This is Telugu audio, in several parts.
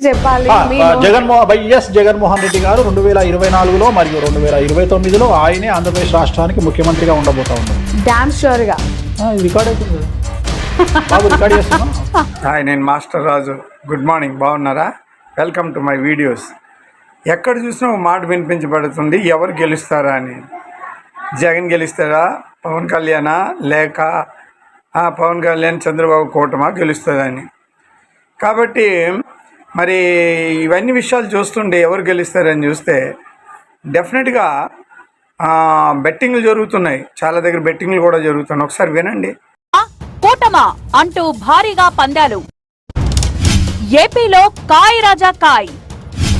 చెప్పాలి. జగన్మోహన్ వైఎస్ జగన్మోహన్ రెడ్డి గారు రెండు వేల ఇరవై నాలుగులో మరియు రెండు వేల ఇరవై తొమ్మిదిలో ఆయనే ఆంధ్రప్రదేశ్ రాష్ట్రానికి ముఖ్యమంత్రిగా ఉండబోతా ఉన్నారు. డామ్ షూర్గా ఆ, ఇది రికార్డ్ అవుతుంది కదా. బాబు రికార్డ్ చేస్తున్నా హాయ్ నేను మాస్టర్ రాజు. Good morning. బాగున్నారా? Welcome to my videos. ఎక్కడ చూసినా ఒక మాట వినిపించబడుతుంది. ఎవరు గెలుస్తారా అని. జగన్ గెలుస్తారా పవన్ కళ్యాణా? లేక ఆ, పవన్ కళ్యాణ్ చంద్రబాబు కూటమా? గెలుస్తుందని కాబట్టి మరి ఇవన్నీ విషయాలు చూస్తుంటే ఎవరు గెలుస్తారని చూస్తే డెఫినెట్గా బెట్టింగ్లు జరుగుతున్నాయి. చాలా దగ్గర బెట్టింగ్లు కూడా జరుగుతున్నాయి. ఒకసారి వినండి. కూటమా అంటూ భారీగా పందాలు. ఏపీలో కాయ్ రాజా కాయ్.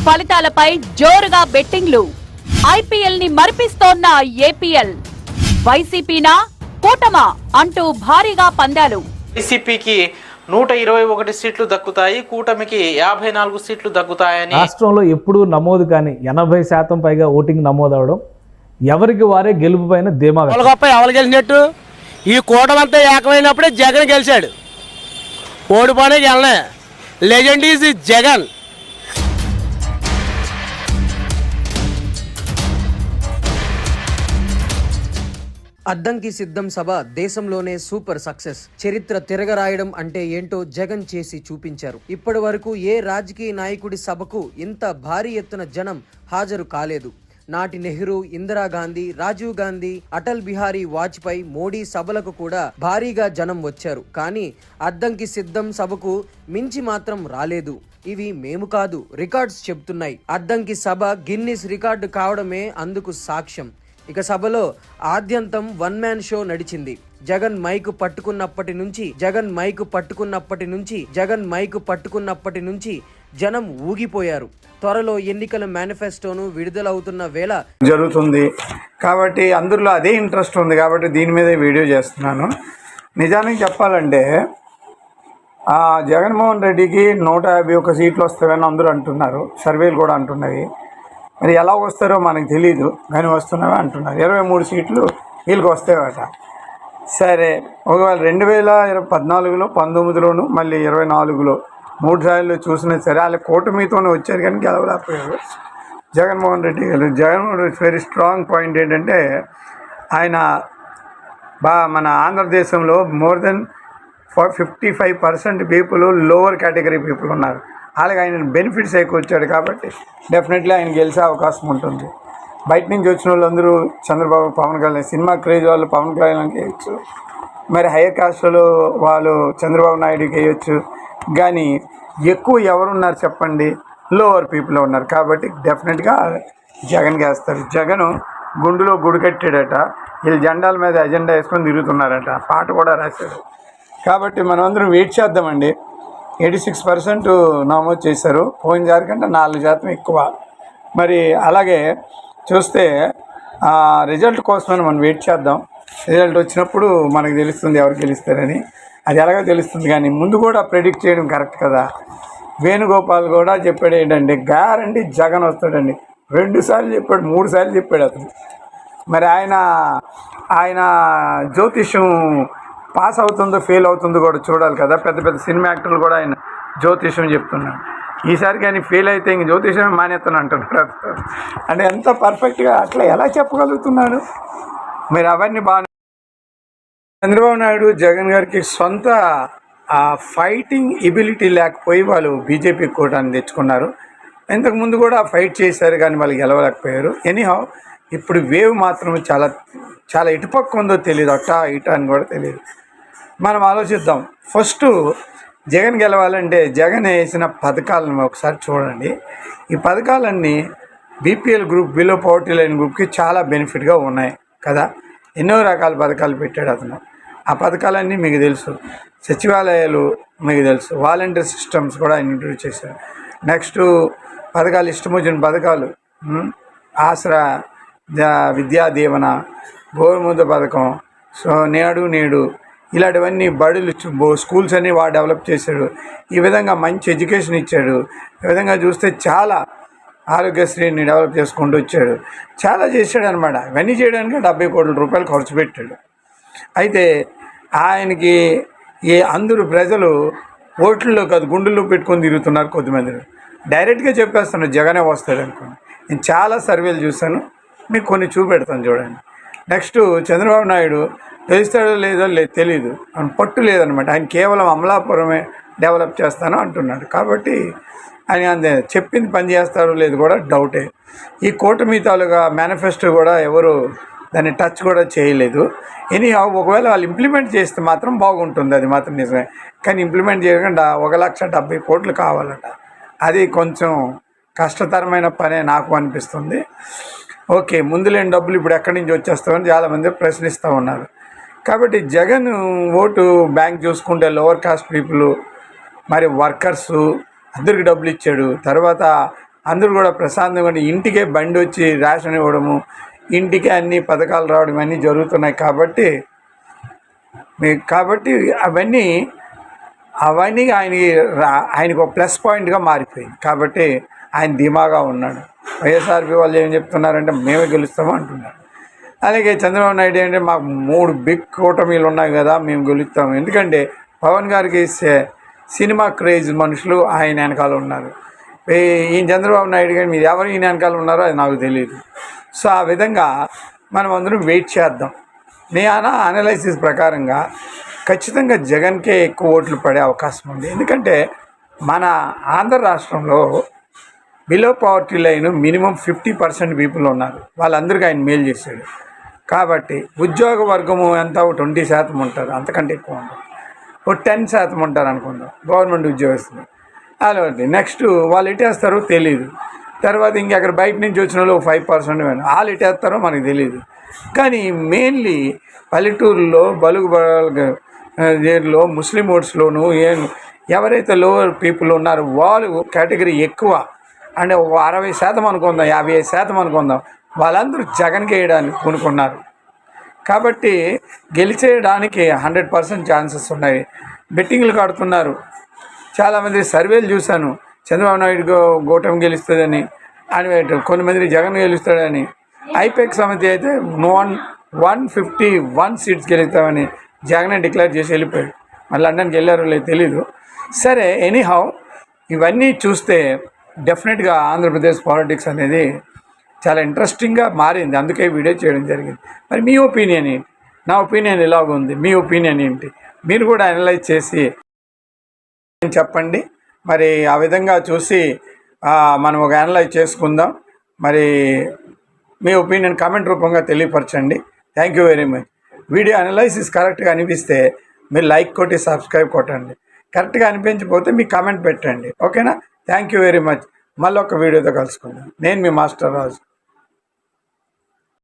ఫలితాలపై జోరుగా బెట్టింగ్లు. ఐపీఎల్ని మరిపిస్తోన్న ఏపీఎల్. వైసీపీనా కూటమా అంటూ భారీగా పందాలు. వైసీపీకి నూట ఇరవై ఒకటి సీట్లు దక్కుతాయి. కూటమికి యాభై నాలుగు సీట్లు దక్కుతాయని రాష్ట్రంలో ఎప్పుడూ నమోదు కానీ ఎనభై శాతం పైగా ఓటింగ్ నమోదు అవడం ఎవరికి వారే గెలుపు పైన ధీమా గొప్ప ఎవరు గెలిచినట్టు? ఈ కూటమంతా ఏకమైనప్పుడే జగన్ గెలిచాడు. ఓడిపోనే గెలనే. లెజెండ్ ఈజ్ జగన్ అద్దంకి సిద్ధం సభ దేశంలోనే సూపర్ సక్సెస్. చరిత్ర తిరగరాయడం అంటే ఏంటో జగన్ చేసి చూపించారు. ఇప్పటి వరకు ఏ రాజకీయ నాయకుడి సభకు ఇంత భారీ ఎత్తున జనం హాజరు కాలేదు. నాటి నెహ్రూ ఇందిరాగాంధీ రాజీవ్ గాంధీ అటల్ బిహారీ వాజ్పేయి మోడీ సభలకు కూడా భారీగా జనం వచ్చారు. కానీ అద్దంకి సిద్ధం సభకు మించి మాత్రం రాలేదు. ఇవి మేము కాదు రికార్డ్స్ చెప్తున్నాయి అద్దంకి సభ గిన్నిస్ రికార్డు కావడమే అందుకు సాక్ష్యం. ఇక సభలో ఆద్యంతం వన్ మ్యాన్ షో నడిచింది. జగన్ మైకు పట్టుకున్నప్పటి నుంచి జగన్ మైకు పట్టుకున్నప్పటి నుంచి జగన్ మైకు పట్టుకున్నప్పటి నుంచి జనం ఊగిపోయారు. త్వరలో ఎన్నికల మేనిఫెస్టోను విడుదలవుతున్న వేళ జరుగుతుంది. కాబట్టి అందరిలో అదే ఇంట్రెస్ట్ ఉంది కాబట్టి దీని మీదే వీడియో చేస్తున్నాను. నిజానికి చెప్పాలంటే జగన్మోహన్ రెడ్డికి నూట యాభై ఒక్క సీట్లు వస్తాయని అందరూ అంటున్నారు. సర్వేలు కూడా అంటున్నవి. మరి ఎలా వస్తారో మనకు తెలియదు కానీ వస్తున్నామే అంటున్నారు. ఇరవై మూడు సీట్లు వీళ్ళకి వస్తాయట. సరే ఒకవేళ రెండు వేల ఇరవై పద్నాలుగులో పంతొమ్మిదిలోను మళ్ళీ ఇరవై నాలుగులో మూడు సార్లు చూసినా సరే వాళ్ళ కూటమితోనే వచ్చారు కానీ గెలవలేకపోయారు. జగన్మోహన్ రెడ్డి గారు Jaganmohan Reddy very strong point ఏంటంటే ఆయన బా మన ఆంధ్రదేశంలో more than for fifty five percent people lower category people ఉన్నారు. అలాగే ఆయన బెనిఫిట్స్ ఎక్కువ వచ్చాడు కాబట్టి డెఫినెట్లీ ఆయన గెలిచే అవకాశం ఉంటుంది. బయట నుంచి వచ్చిన వాళ్ళందరూ చంద్రబాబు పవన్ కళ్యాణ్ సినిమా క్రేజ్ వాళ్ళు పవన్ కళ్యాణ్కి వేయచ్చు. మరి హైయర్ కాస్ట్లో వాళ్ళు చంద్రబాబు నాయుడుకి వేయచ్చు. కానీ ఎక్కువ ఎవరున్నారు చెప్పండి? లోవర్ పీపుల్ ఉన్నారు కాబట్టి డెఫినెట్గా జగన్కి వేస్తారు జగన్ గుండులో గుడి కట్టాడట. వీళ్ళు జెండాల మీద ఎజెండా వేసుకొని తిరుగుతున్నారట. పాట కూడా రాశాడు. కాబట్టి మనం అందరం వెయిట్ చేద్దామండి. ఎయిటీ సిక్స్ పర్సెంట్ నమోదు చేశారు. పోయినసారి కంటే నాలుగు శాతం ఎక్కువ. మరి అలాగే చూస్తే రిజల్ట్ కోసమని మనం వెయిట్ చేద్దాం. రిజల్ట్ వచ్చినప్పుడు మనకు తెలుస్తుంది ఎవరు గెలుస్తారని. అది ఎలాగో తెలుస్తుంది కానీ ముందు కూడా ప్రెడిక్ట్ చేయడం కరెక్ట్ కదా. వేణుగోపాల్ కూడా చెప్పాడు ఏంటంటే గ్యారంటీ జగన్ వస్తాడండి. రెండు సార్లు చెప్పాడు మూడు సార్లు చెప్పాడు అతను. మరి ఆయన ఆయన జ్యోతిష్యం పాస్ అవుతుందో ఫెయిల్ అవుతుందో కూడా చూడాలి కదా. పెద్ద పెద్ద సినిమా యాక్టర్లు కూడా ఆయన జ్యోతిష్యం చెప్తున్నాడు ఈసారి కానీ ఫెయిల్ అయితే ఇంక జ్యోతిష్యమే మానేస్తాను అంటున్నాడు అంటే ఎంత పర్ఫెక్ట్గా అట్లా ఎలా చెప్పగలుగుతున్నాడు? మీరు అవన్నీ బాగా చంద్రబాబు నాయుడు జగన్ గారికి సొంత ఫైటింగ్ ఎబిలిటీ లేకపోయి వాళ్ళు బీజేపీ కూటాన్ని తెచ్చుకున్నారు. ఇంతకుముందు కూడా ఫైట్ చేశారు కానీ వాళ్ళు గెలవలేకపోయారు. ఎనీహౌ ఇప్పుడు వేవ్ మాత్రం చాలా చాలా ఇటుపక్క ఉందో తెలియదు అట్టా ఇటా అని కూడా తెలియదు మనం ఆలోచిద్దాం. ఫస్ట్ జగన్ గెలవాలంటే జగన్ వేసిన పథకాలను ఒకసారి చూడండి. ఈ పథకాలన్నీ BPL group below poverty line గ్రూప్కి చాలా బెనిఫిట్గా ఉన్నాయి కదా. ఎన్నో రకాల పథకాలు పెట్టాడు అతను. ఆ పథకాలన్నీ మీకు తెలుసు. సచివాలయాలు మీకు తెలుసు. వాలంటీర్ సిస్టమ్స్ కూడా ఆయన ఇంట్రడ్యూస్ చేశారు. నెక్స్ట్ పథకాలు ఇష్టం వచ్చిన పథకాలు ఆసరా విద్యా దీవెన గోరుముద్ద పథకం సో నేడు నేడు ఇలాంటివన్నీ బడులు బో- స్కూల్స్ అన్నీ వాడు డెవలప్ చేశాడు. ఈ విధంగా మంచి ఎడ్యుకేషన్ ఇచ్చాడు. ఈ విధంగా చూస్తే చాలా ఆరోగ్యశ్రీని డెవలప్ చేసుకుంటూ వచ్చాడు. చాలా చేశాడు అనమాట ఇవన్నీ చేయడానికి డెబ్బై కోట్ల రూపాయలు ఖర్చు పెట్టాడు. అయితే ఆయనకి ఏ అందరూ ప్రజలు ఓట్లలో కాదు గుండెల్లో పెట్టుకొని తిరుగుతున్నారు కొద్దిమంది. డైరెక్ట్గా చెప్పేస్తాను జగనే వస్తాడు అనుకోండి. నేను చాలా సర్వేలు చూశాను. మీకు కొన్ని చూపెడతాను చూడండి. నెక్స్ట్ చంద్రబాబు నాయుడు తెలుస్తాడో లేదో లేదు తెలీదు. ఆయన పట్టు లేదనమాట ఆయన కేవలం అమలాపురమే డెవలప్ చేస్తాను అంటున్నాడు. కాబట్టి ఆయన అందే చెప్పింది పనిచేస్తాడో లేదు కూడా డౌటే. ఈ కూటమి తాలూగా మేనిఫెస్టో కూడా ఎవరు దాన్ని టచ్ కూడా చేయలేదు. ఎనీ ఒకవేళ వాళ్ళు ఇంప్లిమెంట్ చేస్తే మాత్రం బాగుంటుంది. అది మాత్రం నిజమే. కానీ ఇంప్లిమెంట్ చేయకుండా ఒక లక్ష డెబ్బై కోట్లు కావాలట. అది కొంచెం కష్టతరమైన పనే నాకు అనిపిస్తుంది. ఓకే ముందు లేని డబ్బులు ఇప్పుడు ఎక్కడి నుంచి వచ్చేస్తామని చాలామంది ప్రశ్నిస్తూ ఉన్నారు. కాబట్టి జగన్ ఓటు బ్యాంక్ చూసుకుంటే లోవర్ కాస్ట్ పీపుల్ మరి వర్కర్స్ అందరికి డబ్బులు ఇచ్చాడు. తర్వాత అందరూ కూడా ప్రశాంతంగా ఇంటికే బండి వచ్చి రేషన్ ఇవ్వడము ఇంటికే అన్ని పథకాలు రావడం అన్నీ జరుగుతున్నాయి కాబట్టి మీకు కాబట్టి అవన్నీ అవన్నీ ఆయనకి రా- ఆయనకు ఒక ప్లస్ పాయింట్గా మారిపోయింది. కాబట్టి ఆయన ధీమాగా ఉన్నాడు. వైఎస్ఆర్పి వాళ్ళు ఏం చెప్తున్నారంటే మేమే గెలుస్తాము అంటున్నారు. అలాగే చంద్రబాబు నాయుడు ఏంటంటే మాకు మూడు బిగ్ కూటమిలు ఉన్నాయి కదా మేము గెలుస్తాము. ఎందుకంటే పవన్ గారికి సే- సినిమా క్రేజ్ మనుషులు ఆయన వెనకాల ఉన్నారు. ఈ- ఈయన చంద్రబాబు నాయుడు గారు మీరు ఎవరు ఈయన వెనకాల ఉన్నారో అది నాకు తెలియదు సో ఆ విధంగా మనం అందరం వెయిట్ చేద్దాం. నేను అనలైసిస్ ప్రకారంగా ఖచ్చితంగా జగన్కే ఎక్కువ ఓట్లు పడే అవకాశం ఉంది. ఎందుకంటే మన ఆంధ్ర రాష్ట్రంలో below poverty line minimum fifty percent people ఉన్నారు. వాళ్ళందరికీ ఆయన మేలు చేశాడు. కాబట్టి ఉద్యోగ వర్గము ఎంత ట్వంటీ శాతం ఉంటారు అంతకంటే ఎక్కువ ఉంటారు ఓ టెన్ శాతం ఉంటారు అనుకుందాం గవర్నమెంట్ ఉద్యోగస్తులు. అలా నెక్స్ట్ వాళ్ళు ఇటేస్తారో తెలియదు తర్వాత ఇంకెక్కడ బయట నుంచి వచ్చిన వాళ్ళు ఫైవ్ పర్సెంట్ వాళ్ళు ఇటేస్తారో మనకు తెలియదు కానీ మెయిన్లీ పల్లెటూరులో బలుగు బలుగు దీనిలో ముస్లిం ఓట్స్లోను ఏం ఎవరైతే లోవర్ పీపుల్ ఉన్నారో వాళ్ళు కేటగిరీ ఎక్కువ. అంటే ఒక అరవై శాతం అనుకుందాం యాభై ఐదు శాతం అనుకుందాం. వాళ్ళందరూ జగన్ వేయడానికి కొనుక్కున్నారు. కాబట్టి గెలిచేయడానికి హండ్రెడ్ పర్సెంట్ ఛాన్సెస్ ఉన్నాయి. బెట్టింగ్లు కడుతున్నారు. చాలామంది సర్వేలు చూశాను. చంద్రబాబు నాయుడు గోటం గెలుస్తుందని అని కొంతమంది జగన్ గెలుస్తాడని. ఐపెక్ సమితి అయితే one one fifty one seats గెలుస్తామని జగన్ డిక్లేర్ చేసి వెళ్ళిపోయాడు. మళ్ళీ లండన్కి వెళ్ళారో లేదు తెలీదు. సరే ఎనీహౌ ఇవన్నీ చూస్తే డెఫినెట్గా ఆంధ్రప్రదేశ్ పాలిటిక్స్ అనేది చాలా ఇంట్రెస్టింగ్గా మారింది. అందుకే వీడియో చేయడం జరిగింది. మరి మీ ఒపీనియన్ ఏంటి? నా ఒపీనియన్ ఇలాగుంది మీ ఒపీనియన్ ఏంటి? మీరు కూడా అనలైజ్ చేసి చెప్పండి. మరి ఆ విధంగా చూసి మనం ఒక అనలైజ్ చేసుకుందాం. మరి మీ ఒపీనియన్ కామెంట్ రూపంగా తెలియపరచండి. Thank you very much video analysis కరెక్ట్గా అనిపిస్తే మీరు లైక్ కొట్టి సబ్స్క్రైబ్ కొట్టండి. కరెక్ట్గా అనిపించకపోతే మీ కామెంట్ పెట్టండి. ఓకేనా థ్యాంక్ యూ వెరీ మచ్ మళ్ళీ ఒక వీడియోతో కలుసుకుందాం. నేను మీ మాస్టర్ రాజు.